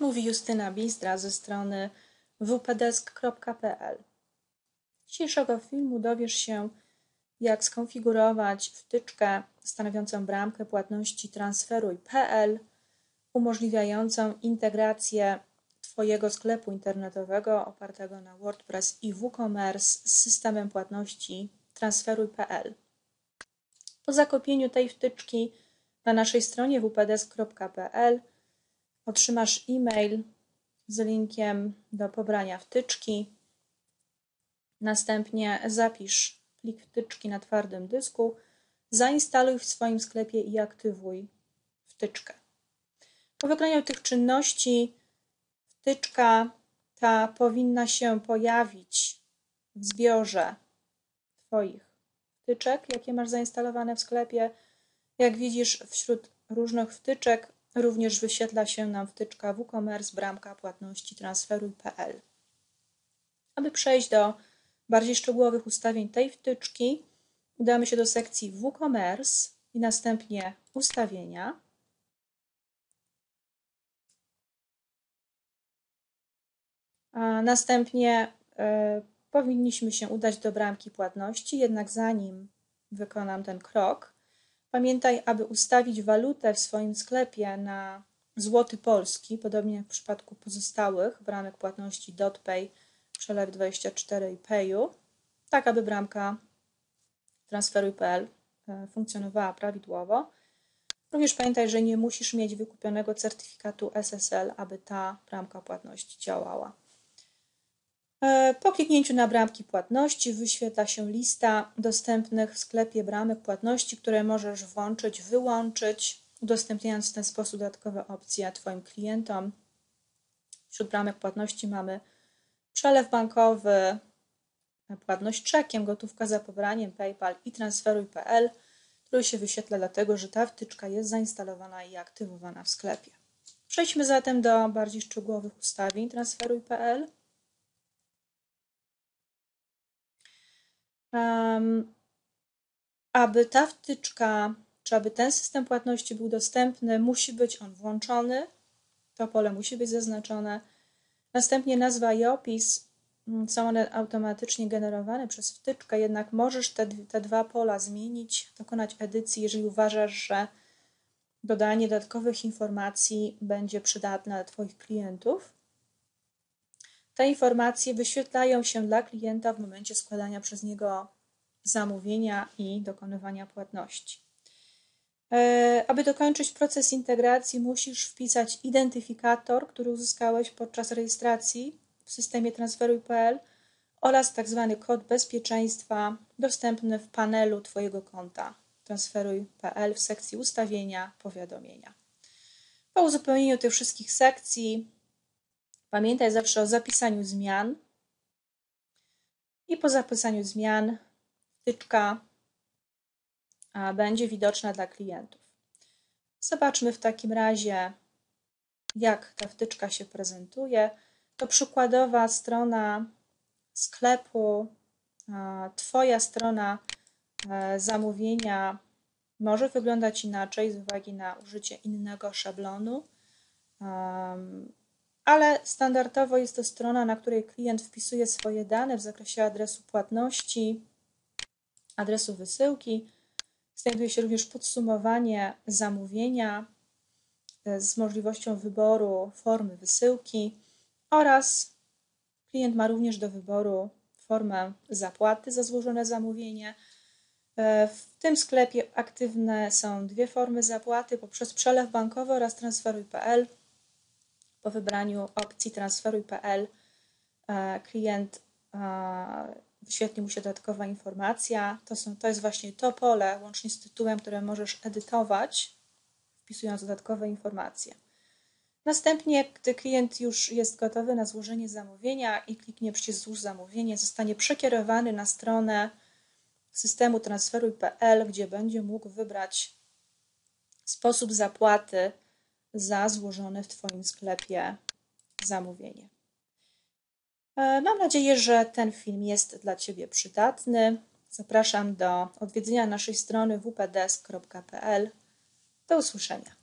Mówi Justyna Bizdra ze strony wpdesk.pl. Dzisiejszego filmu dowiesz się, jak skonfigurować wtyczkę stanowiącą bramkę płatności transferuj.pl umożliwiającą integrację Twojego sklepu internetowego opartego na WordPress i WooCommerce z systemem płatności transferuj.pl. Po zakopieniu tej wtyczki na naszej stronie wpdesk.pl otrzymasz e-mail z linkiem do pobrania wtyczki. Następnie zapisz plik wtyczki na twardym dysku, zainstaluj w swoim sklepie i aktywuj wtyczkę. Po wykonaniu tych czynności wtyczka ta powinna się pojawić w zbiorze Twoich wtyczek, jakie masz zainstalowane w sklepie. Jak widzisz, wśród różnych wtyczek również wyświetla się nam wtyczka WooCommerce bramka płatności transferuj.pl. Aby przejść do bardziej szczegółowych ustawień tej wtyczki, udamy się do sekcji WooCommerce i następnie ustawienia. A następnie y, powinniśmy się udać do bramki płatności, jednak zanim wykonam ten krok, pamiętaj, aby ustawić walutę w swoim sklepie na złoty polski, podobnie jak w przypadku pozostałych bramek płatności DotPay, Przelew24 i Payu, tak aby bramka transferuj.pl e, funkcjonowała prawidłowo. Również pamiętaj, że nie musisz mieć wykupionego certyfikatu SSL, aby ta bramka płatności działała. E, po kliknięciu na bramki płatności wyświetla się lista dostępnych w sklepie bramek płatności, które możesz włączyć, wyłączyć, udostępniając w ten sposób dodatkowe opcje Twoim klientom. Wśród bramek płatności mamy przelew bankowy, płatność czekiem, gotówka za pobraniem, PayPal i transferuj.pl, który się wyświetla dlatego, że ta wtyczka jest zainstalowana i aktywowana w sklepie. Przejdźmy zatem do bardziej szczegółowych ustawień transferuj.pl. aby ta wtyczka, czy aby ten system płatności był dostępny, musi być on włączony. To pole musi być zaznaczone. Następnie nazwa i opis mm, są one automatycznie generowane przez wtyczkę, jednak możesz te, te dwa pola zmienić, dokonać edycji, jeżeli uważasz, że dodanie dodatkowych informacji będzie przydatne dla Twoich klientów. Te informacje wyświetlają się dla klienta w momencie składania przez niego zamówienia i dokonywania płatności. E, aby dokończyć proces integracji, musisz wpisać identyfikator, który uzyskałeś podczas rejestracji w systemie transferuj.pl oraz tzw. Tak kod bezpieczeństwa dostępny w panelu Twojego konta transferuj.pl w sekcji ustawienia powiadomienia. Po uzupełnieniu tych wszystkich sekcji Pamiętaj zawsze o zapisaniu zmian i po zapisaniu zmian wtyczka będzie widoczna dla klientów. Zobaczmy w takim razie, jak ta wtyczka się prezentuje. To przykładowa strona sklepu. Twoja strona e, zamówienia może wyglądać inaczej z uwagi na użycie innego szablonu ale standardowo jest to strona, na której klient wpisuje swoje dane w zakresie adresu płatności, adresu wysyłki. Znajduje się również podsumowanie zamówienia e, z możliwością wyboru formy wysyłki oraz klient ma również do wyboru formę zapłaty za złożone zamówienie. E, w tym sklepie aktywne są dwie formy zapłaty poprzez przelew bankowy oraz transferuj.pl po wybraniu opcji transferuj.pl e, klient e, wyświetli mu się dodatkowa informacja. To, są, to jest właśnie to pole, łącznie z tytułem, które możesz edytować, wpisując dodatkowe informacje. Następnie, gdy klient już jest gotowy na złożenie zamówienia i kliknie przycisk złóż zamówienie, zostanie przekierowany na stronę systemu transferuj.pl, gdzie będzie mógł wybrać sposób zapłaty za złożone w Twoim sklepie zamówienie. E, mam nadzieję, że ten film jest dla Ciebie przydatny. Zapraszam do odwiedzenia naszej strony wpdesk.pl. Do usłyszenia.